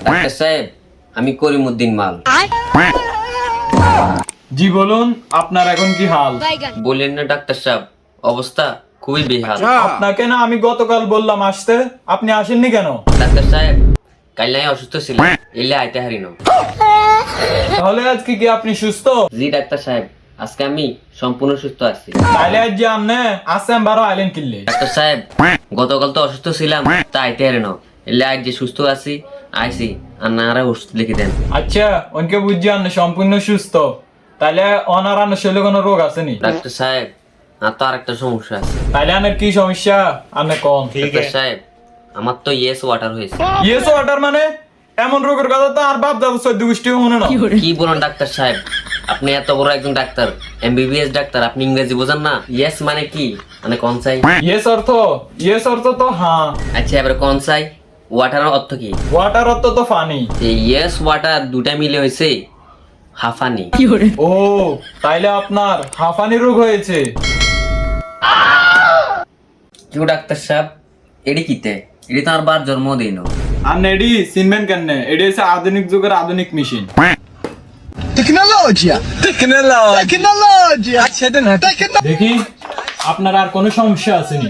Doctor সাহেব আমি করিমুদ্দিন মাল। জি বলুন আপনার এখন কি হাল? বললেন না ডাক্তার সাহেব অবস্থা খুবই বেহাল। আপনাকে না আমি গতকাল বললাম আসতে আপনি আসেননি কেন? ডাক্তার সাহেব কাল আমি অসুস্থ ছিলাম এলে আইতে হারিন তাহলে আজকে কি আপনি সুস্থ? জি ডাক্তার সাহেব আজকে আমি সম্পূর্ণ সুস্থ আছি। তাইলে আজ যে আপনি আসছেন বারো আইলেন কিনলে ডাক্তার সাহেব গতকাল তো অসুস্থ ছিলাম তা আইতে হারিন এলে আজ যে সুস্থ আছি আইসি আর না ওষুধ লিখে দেন। আচ্ছা ওনকে বুঝছি আপনি সম্পূর্ণ সুস্থ। অনার আনার শরীরে কোনো রোগ আসেনি ডাক্তার সাহেব আর তো আরেকটা সমস্যা আছে। আপনার কি সমস্যা? আপনি কম ডাক্তার সাহেব আমার তো ইয়েস ওয়াটার হয়েছে। ইয়েস ওয়াটার মানে? এমন রোগের কথা তো আর বাপ দাদা মনে না। কি বলেন ডাক্তার সাহেব? আপনি এত বড় একজন ডাক্তার এমবিবিএস ডাক্তার আপনি ইংরেজি বোঝেন না? ইয়েস মানে কি? মানে কোন চাই। ইয়েস অর্থ ইয়েস অর্থ তো হ্যাঁ। আচ্ছা এবারে কোন চাই? ওয়াটারের অর্থ কি? ওয়াটার অর্থ তো ফানি ইয়েস ওয়াটার দুটা মিলে হয়েছে হাফানি ও তাইলে আপনার হাঁফানি রোগ হয়েছে। কেউ ডাক্তার সাহেব এডি কিতে? এডি তো আমার বার জন্ম দিন আর এডি চিনবেন কেন এডি হচ্ছে আধুনিক যুগের আধুনিক মেশিন! Tecnologia! Tecnologia! দেখি আপনার আর কোনো সমস্যা আছে আসেনি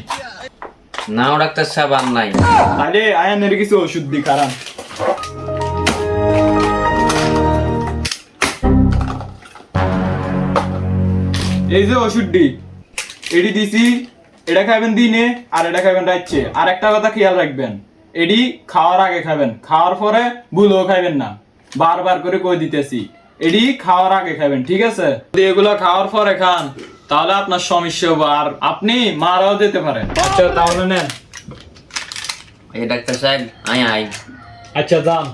নাও ডাক্তার সাহেব, আর নাই। তাহলে আয়ানের কিছু ওষুধ দি কারণ এই যে ওষুধটি এডি দিছি, এটা খাবেন দিনে, আর এটা খাবেন রাইছে আর একটা কথা খেয়াল রাখবেন, এডি খাওয়ার আগে খাবেন, খাওয়ার পরে ভুলও খাবেন না। বারবার করে কই দিতেছি, এডি খাওয়ার আগে খাবেন, ঠিক আছে? এগুলো খাওয়ার পরে খান তাহলে আপনার সমস্যা হবে আর আপনি মারাও যেতে পারেন। আচ্ছা তাহলে নেন। এই ডাক্তার সাহেব আই আই আচ্ছা যান।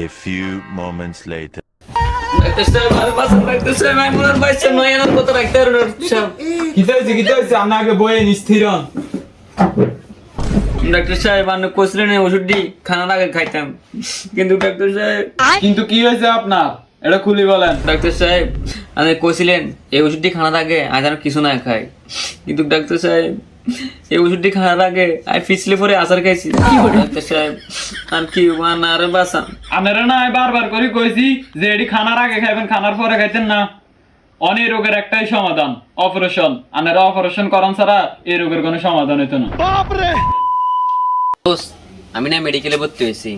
A few moments later. ডাক্তার সাহেব আর বাসন ডাক্তার সাহেব আমি মনে বাইছে নয় এনার কথা ডাক্তার সাহেব। কিতে হয়েছে কিতে হয়েছে আপনি আগে বয়ে স্থির ডাক্তার সাহেব আপনি কইছিলেন এই ওষুধটি খানার আগে খাইতাম। কিন্তু ডাক্তার সাহেব কিন্তু কি হয়েছে আপনার? এটা খুলি বলেন। ডাক্তার সাহেব আপনি কইছিলেন এই ওষুধটি খানার আগে আজ আর কিছু না খাই। কিন্তু ডাক্তার সাহেব এই ওষুধটি খাওয়ার আগে আমি পিছলে পরে আচার খাইছি। ডাক্তার সাহেব আর কি আরে বাসাম আপনারা না আমি বারবার করে কইছি যে এটি খানার আগে খাইবেন খানার পরে খাইতেন না। অনেক রোগের একটাই সমাধান অপারেশন। আপনারা অপারেশন করান ছাড়া এই রোগের কোনো সমাধান হতো না। দোস্ত, আমি না মেডিকেলে ভর্তি হয়েছি।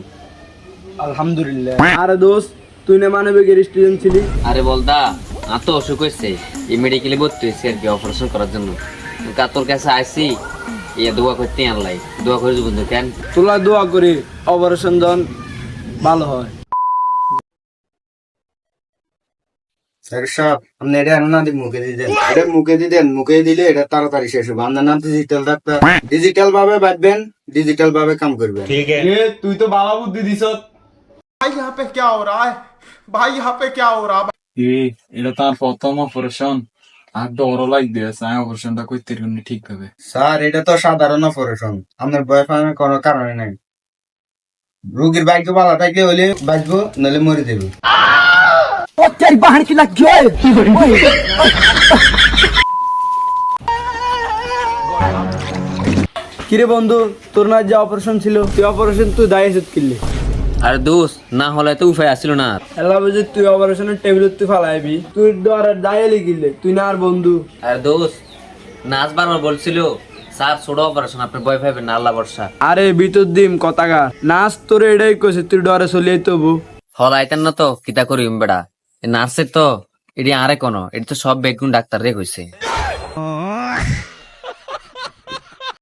আলহামদুলিল্লাহ। আরে দোস্ত তুই না মানবিকের স্টুডেন্ট ছিলি? আরে বলদা এত অসুখ হয়েছে এই মেডিকেলে ভর্তি হয়েছে আর কি অপারেশন করার জন্য। তোর কাছে আসি ইয়ে দোয়া করতে আনলাই। দোয়া করে বন্ধু কেন? তোলা দোয়া করি অপারেশন জন ভালো হয়। মুখে মুখে দিলে এটা তাড়াতাড়ি শেষ ডাক্তার ভাবে ভাবে কাম করবেন। ঠিক আছে। তুই তো বাবা বুদ্ধি ভাই হাপে পে ক্যা হো ভাই এ এটা তার প্রথম অপারেশন আর ডরও লাগবে আমি অপারেশনটা করতে পারিনি ঠিকভাবে স্যার এটা তো সাধারণ অপারেশন আপনার পাওয়ার কোনো কারণে নাই। রোগীর ভাগ্য ভালো থাকলে হলে বাঁচবো নাহলে মরে দেবে কিরে বন্ধু তোর না যে অপারেশন ছিল তুই অপারেশন তুই দায় এসে কিনলি। আর দোষ না হলে তো উপায় আসছিল না। আর। এলা বুঝে তুই অপারেশনের টেবিল তুই ফালাইবি? তুই ডর দায় লিখিলে তুই না আর বন্ধু। আর দোষ নাচ বারবার বলছিল স্যার ছোট অপারেশন আপনি ভয় পাইবেন না আল্লাহ বর্ষা আরে ভিতর দিম কথাকা নাচ তোর এটাই কইছে তুই ডরে চলিয়ে তবু। হল আইতেন না তো কিতা করি বেড়া। নার্সের তো এটি আরে কোনো এটি তো সব বেগুন ডাক্তার রে কইছে